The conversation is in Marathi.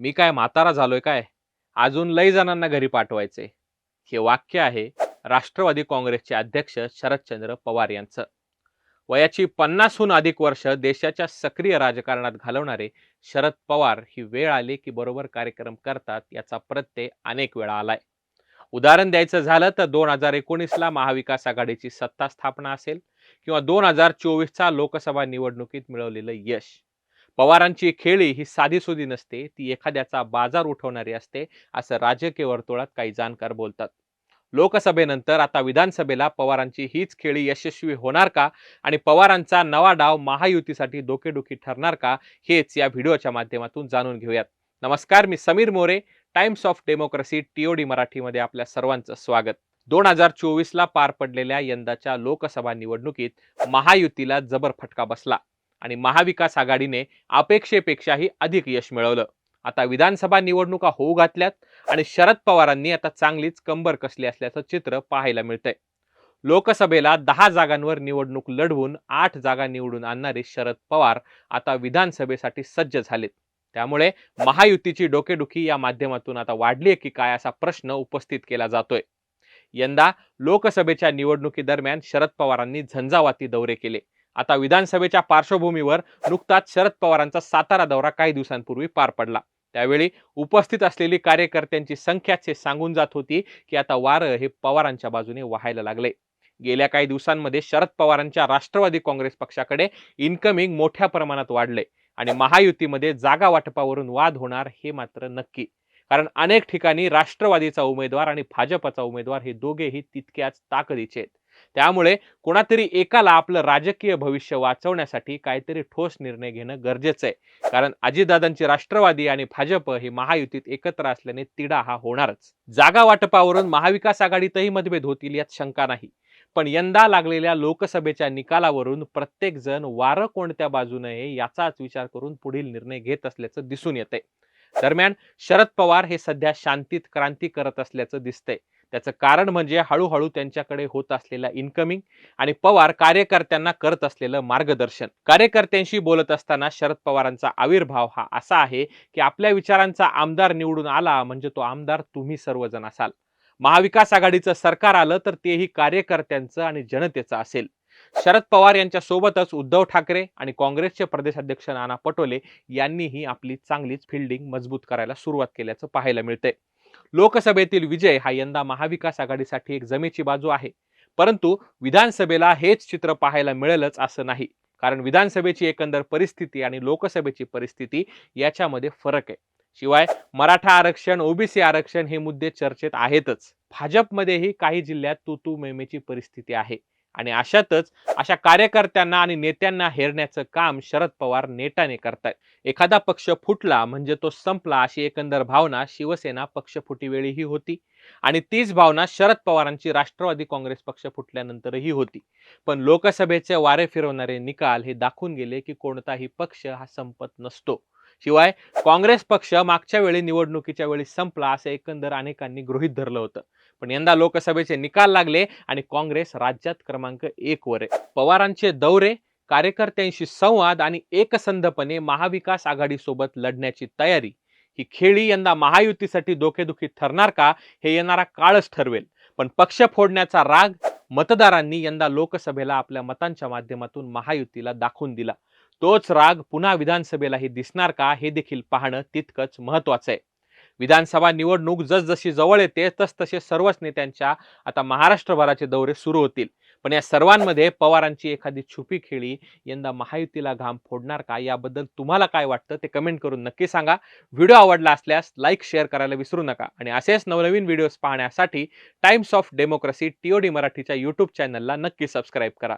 मी काय म्हातारा झालोय काय? अजून लय जणांना घरी पाठवायचे हे वाक्य आहे राष्ट्रवादी काँग्रेसचे अध्यक्ष शरदचंद्र पवार यांचं. वयाची पन्नासहून अधिक वर्ष देशाच्या सक्रिय राजकारणात घालवणारे शरद पवार ही वेळ आली की बरोबर कार्यक्रम करतात याचा प्रत्यय अनेक वेळा आलाय. उदाहरण द्यायचं झालं तर दोन हजार एकोणीसला महाविकास आघाडीची सत्ता स्थापना असेल किंवा दोन हजार चोवीसचा लोकसभा निवडणुकीत मिळवलेलं यश. पवारांची खेळी ही साधीसुधी नसते. ती एखाद्याचा बाजार उठवणारी असते. असं राजकीय वर्तुळात काही जाणकार बोलतात. लोकसभेनंतर आता विधानसभेला पवारांची हीच खेळी यशस्वी होणार का? आणि पवारांचा नवा डाव महायुतीसाठी डोकेडुखी ठरणार का? हेच या व्हिडिओच्या माध्यमातून जाणून घेऊयात. नमस्कार मी Sameer More. Times of Democracy TOD मराठीमध्ये आपल्या सर्वांचं स्वागत. दोन हजार चोवीसला पार पडलेल्या यंदाच्या लोकसभा निवडणुकीत महायुतीला जबर फटका बसला. आणि महाविकास आघाडीने अपेक्षेपेक्षाही अधिक यश मिळवलं. आता विधानसभा निवडणुका होऊ घातल्यात आणि शरद पवारांनी आता चांगलीच कंबर कसली असल्याचं चित्र पाहायला मिळतंय. लोकसभेला दहा जागांवर निवडणूक लढवून आठ जागा निवडून आणणारे शरद पवार आता विधानसभेसाठी सज्ज झालेत. त्यामुळे महायुतीची डोकेडुखी या माध्यमातून आता वाढली की काय असा प्रश्न उपस्थित केला जातोय. यंदा लोकसभेच्या निवडणुकीदरम्यान शरद पवारांनी झंझावाती दौरे केले. आता विधानसभेच्या पार्श्वभूमीवर नुकताच शरद पवारांचा सातारा दौरा काही दिवसांपूर्वी पार पडला. त्यावेळी उपस्थित असलेली कार्यकर्त्यांची संख्याच हे सांगून जात होती की आता वारं हे पवारांच्या बाजूने व्हायला लागले. गेल्या काही दिवसांमध्ये शरद पवारांच्या राष्ट्रवादी काँग्रेस पक्षाकडे इन्कमिंग मोठ्या प्रमाणात वाढले आणि महायुतीमध्ये जागा वाटपावरून वाद होणार हे मात्र नक्की. कारण अनेक ठिकाणी राष्ट्रवादीचा उमेदवार आणि भाजपचा उमेदवार हे दोघेही तितक्याच ताकदीचे आहेत. त्यामुळे कोणातरी एकाला आपलं राजकीय भविष्य वाचवण्यासाठी काहीतरी ठोस निर्णय घेणं गरजेचं आहे. कारण अजितदादांची राष्ट्रवादी आणि भाजप हे महायुतीत एकत्र असल्याने तिढा हा होणारच. जागा वाटपावरून महाविकास आघाडीतही मतभेद होतील यात शंका नाही. पण यंदा लागलेल्या लोकसभेच्या निकालावरून प्रत्येक जण वारं कोणत्या बाजूने आहे याचाच विचार करून पुढील निर्णय घेत असल्याचं दिसून येतंय. दरम्यान शरद पवार हे सध्या शांतीत क्रांती करत असल्याचं दिसतंय. त्याचं कारण म्हणजे हळूहळू त्यांच्याकडे होत असलेला इन्कमिंग आणि पवार कार्यकर्त्यांना करत असलेलं मार्गदर्शन. कार्यकर्त्यांशी बोलत असताना शरद पवारांचा आविर्भाव हा असा आहे की आपल्या विचारांचा आमदार निवडून आला म्हणजे तो आमदार तुम्ही सर्वजण असाल. महाविकास आघाडीचं सरकार आलं तर तेही कार्यकर्त्यांचं आणि जनतेचं असेल. शरद पवार यांच्या सोबतच उद्धव ठाकरे आणि काँग्रेसचे प्रदेशाध्यक्ष नाना पटोले यांनीही आपली चांगलीच फिल्डिंग मजबूत करायला सुरुवात केल्याचं पाहायला मिळतंय. लोकसभेतील विजय हा यंदा महाविकास आघाडीसाठी एक जमेची बाजू आहे. परंतु विधानसभेला हेच चित्र पाहायला मिळेलच असं नाही. कारण विधानसभेची एकंदर परिस्थिती आणि लोकसभेची परिस्थिती याच्यामध्ये फरक आहे. शिवाय मराठा आरक्षण ओबीसी आरक्षण हे मुद्दे चर्चेत आहेतच. भाजपमध्येही काही जिल्ह्यात तू तू मेमेची परिस्थिती आहे. आणि अशातच अशा कार्यकर्त्यांना आणि नेत्यांना हेरण्याचं काम शरद पवार नेटाने करतायत. एखादा पक्ष फुटला म्हणजे तो संपला अशी एकंदर भावना शिवसेना पक्षफुटीवेळीही होती. आणि तीच भावना शरद पवारांची राष्ट्रवादी काँग्रेस पक्ष फुटल्यानंतरही होती. पण लोकसभेचे वारे फिरवणारे निकाल हे दाखवून गेले की कोणताही पक्ष हा संपत नसतो. शिवाय काँग्रेस पक्ष मागच्या वेळी निवडणुकीच्या वेळी संपला असं एकंदर अनेकांनी गृहीत धरलं होतं. पण यंदा लोकसभेचे निकाल लागले आणि काँग्रेस राज्यात क्रमांक एक वर आहे. पवारांचे दौरे कार्यकर्त्यांशी संवाद आणि एकसंधपणे महाविकास आघाडीसोबत लढण्याची तयारी. ही खेळी यंदा महायुतीसाठी धोकेदुखी ठरणार का हे येणारा काळच ठरवेल. पण पक्ष फोडण्याचा राग मतदारांनी यंदा लोकसभेला आपल्या मतांच्या माध्यमातून महायुतीला दाखवून दिला. तोच राग पुन्हा विधानसभेलाही दिसणार का हे देखील पाहणं तितकंच महत्वाचं आहे. विधानसभा निवडणूक जसजशी जवळ येते तसतसे सर्वच नेत्यांच्या आता महाराष्ट्रभराचे दौरे सुरू होतील. पण या सर्वांमध्ये पवारांची एखादी छुपी खेळी यंदा महायुतीला घाम फोडणार का? याबद्दल तुम्हाला काय वाटतं? ते कमेंट करून नक्की सांगा. व्हिडिओ आवडला असल्यास लाईक शेअर करायला विसरू नका. आणि असेच नवनवीन व्हिडिओज पाहण्यासाठी टाइम्स ऑफ डेमोक्रेसी टीओडी मराठीच्या यूट्यूब चॅनलला नक्की सबस्क्राईब करा.